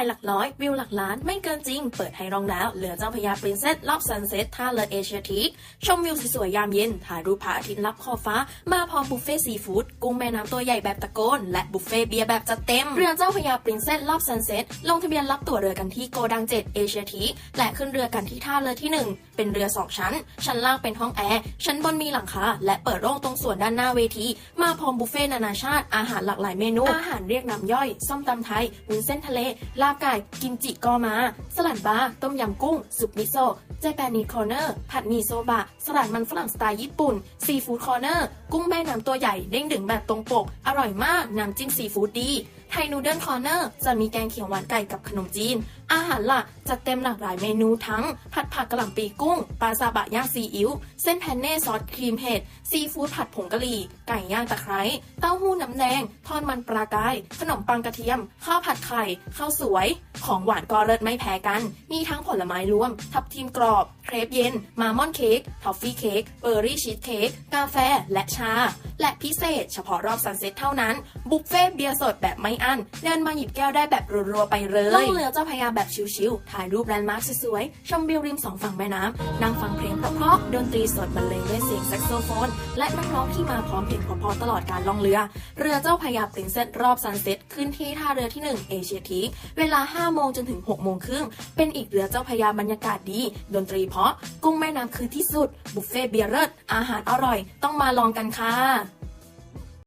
ายหลักร้อย วิวหลักล้าน ไม่เกินจริง เปิดให้รองแล้ว เหลือเจ้าพระยาปรินเซสรอบซันเซ็ตท่าเรือเอเชียทีคชมวิวสวยๆยามเย็น ถ่ายรูปพระอาทิตย์ลับขอบฟ้า มาพร้อมบุฟเฟ่ต์ซีฟู้ดกุ้งแม่น้ำตัวใหญ่แบบตะโกน และบุฟเฟ่ต์เบียร์แบบจัดเต็ม เรือเจ้าพระยาปรินเซสรอบซันเซ็ตลงทะเบียนรับตั๋วเรือกันที่โกดังเจ็ดเอเชียทีคและขึ้นเรือกันที่ท่าเรือที่หนึ่งเป็นเรือสองชั้น ชั้นล่างเป็นห้องแอร์ชั้นบนมีหลังคาและเปิดโล่งตรงส่วนด้านหน้าเวที มาพร้อมบุฟเฟ่ต์นานาชาติอาหารหลากหลายเมนูอาหารเรียกน้ำย่อยส้มตำไทยวุ้นเส้นทะเลลาาไก่ กิมจิกอมา สลัดบาร์ต้มยำกุ้ง ซุปมิโซะเจแปนีคอร์เนอร์ผัดหมี่โซบะ สลัดมันฝรั่งสไตล์ญี่ปุ่น ซีฟู้ดคอร์เนอร์ กุ้งแม่น้ำตัวใหญ่ เด้งดึงแบบตรงปก อร่อยมาก น้ำจิ้มซีฟู้ดดี ไทยนูเดิลคอร์เนอร์จะมีแกงเขียวหวานไก่กับขนมจีน อาหารหลักจัดเต็มหลากหลายเมนูทั้ง ผัดผักกะหล่ำปีกุ้ง ปลาซาบะย่างซีอิ๊ว เส้นแพนเน่ซอสครีมเห็ด ซีฟู้ดผัดผงกะหรี่ ไก่ย่างตะไคร้ เต้าหู้น้ำแดง ทอดมันปลากาย ขนมปังกระเทียม ข้าวผัดไข่ ข้าวสวย ของหวานก็เลิศไม่แพ้กัน มีทั้งผลไม้รวม ทับทิมกรอบ เครปเย็น มามอนเค้กทอฟฟี่เค้กเบอร์รี่ชีสเค้กกาแฟ และชา และพิเศษ เฉพาะรอบซันเซ็ตเท่านั้น บุฟเฟ่ต์เบียร์สดแบบไม่อั้น เดินมาหยิบแก้วได้แบบรัวๆไปเลยล่องเรือเจ้าพยาแบบชิลๆถ่ายรูปแลนด์มาร์คสวยๆชมวิวริมสองฝั่งแม่น้ำนั่งฟังเพลงเพราะๆดนตรีสดบรรเลงด้วยเสียงแซกโซโฟน และนักร้องที่มาพร้อมเพลงเพราะๆตลอดการล่องเรือ เรือเจ้าพยาปรินเซสรอบซันเซ็ตขึ้นที่ท่าเรือที่1เอเชียทีคเวลา5โมงจนถึง6โมงครึ่งเป็นอีกเรือเจ้าพยาบรรยากาศดี ดนตรีพระ กุ้งแม่น้ำคือที่สุด บุฟเฟ่ต์เบียร์เลิศอาหารอร่อย ต้องมาลองกันค่ะ